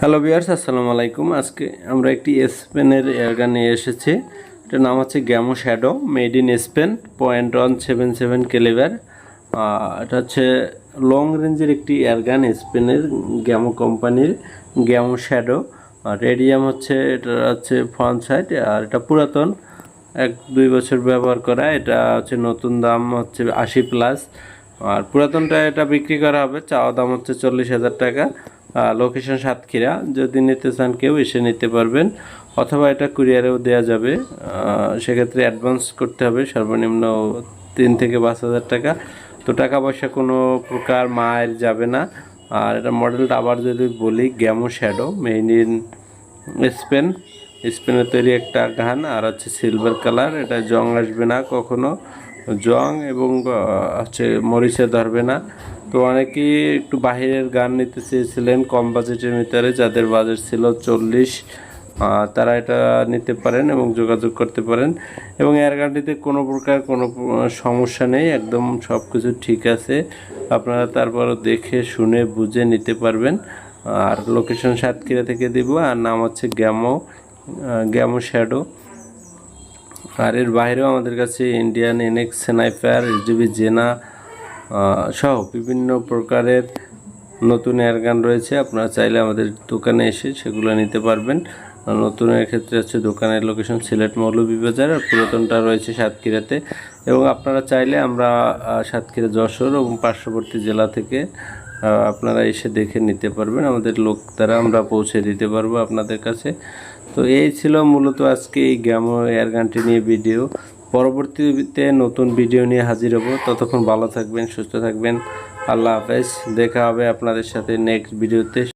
Hello বিয়ার্স আসসালামু আলাইকুম। আজকে আমরা একটি স্পেনের এয়ারগান নিয়ে এসেছি। এটার নাম হচ্ছে Gamo shadow made in Spain point one seven seven calibre এটা হচ্ছে লং রেঞ্জের একটি এয়ারগান স্পেনের গ্যামো কোম্পানির গ্যামো শ্যাডো আর রেডিয়াম হচ্ছে, এটা হচ্ছে ফ্রন্ট সাইড আর এটা পুরাতন। এক, দুই বছর ব্যবহার করা। এটা হচ্ছে নতুন দাম হচ্ছে আশি প্লাস আর পুরাতনটা এটা বিক্রি করা হবে, চাওয়া দাম হচ্ছে চল্লিশ হাজার টাকা। লোকেশন সাতক্ষীরা। যদি নিতে চান কেউ এসে নিতে পারবেন। অথবা এটা কুরিয়ারেও দেওয়া যাবে। সেক্ষেত্রে অ্যাডভান্স করতে হবে। সর্বনিম্ন তিন থেকে পাঁচ হাজার টাকা। তো টাকা পয়সা কোনো প্রকার মায়ের যাবে না। আর এটা মডেলটা আবার যদি বলি Gamo shadow made in Spain স্পেনের তৈরি একটা গান আর হচ্ছে সিলভার কালার এটা জং আসবে না কখনো। জং এবং হচ্ছে মরিচে ধরবে না। তো অনেকেই একটু বাহিরের গান নিতে চেয়েছিলেন কম বাজেটের ভিতরে, যাদের বাজেট ছিল চল্লিশ তারা এটা নিতে পারেন এবং যোগাযোগ করতে পারেন। এবং এয়ার গানটিতে কোনো প্রকার কোনো সমস্যা নেই, একদম সব কিছু ঠিক আছে। আপনারা তারপর দেখে, শুনে, বুঝে নিতে পারবেন। আর লোকেশন সাতক্ষীরা থেকে দিব, আর নাম হচ্ছে গ্যামো গ্যামো শ্যাডো। আর এর বাইরেও আমাদের কাছে ইন্ডিয়ান এনএক্স, স্নাইপার এইচডিবি জেনা সহ বিভিন্ন প্রকারের নতুন এয়ারগান রয়েছে। আপনারা চাইলে আমাদের দোকানে এসে সেগুলো নিতে পারবেন। নতুনের ক্ষেত্রে হচ্ছে দোকানের লোকেশন সিলেট মৌলভীবাজার আর পুরাতনটা রয়েছে সাতক্ষীরাতে। এবং আপনারা চাইলে আমরা সাতক্ষীরা যশোর এবং পার্শ্ববর্তী জেলা থেকে আপনারা এসে দেখে নিতে পারবেন। আমাদের লোক দ্বারা আমরা পৌঁছে দিতে পারব আপনাদের কাছে। তো এই ছিল মূলত আজকে এই গ্যামো এয়ার গানটি নিয়ে ভিডিও পরবর্তীতে নতুন ভিডিও নিয়ে হাজির হব। ততক্ষণ ভালো থাকবেন, সুস্থ থাকবেন। আল্লাহ হাফেজ। দেখা হবে আপনাদের সাথে নেক্সট ভিডিওতে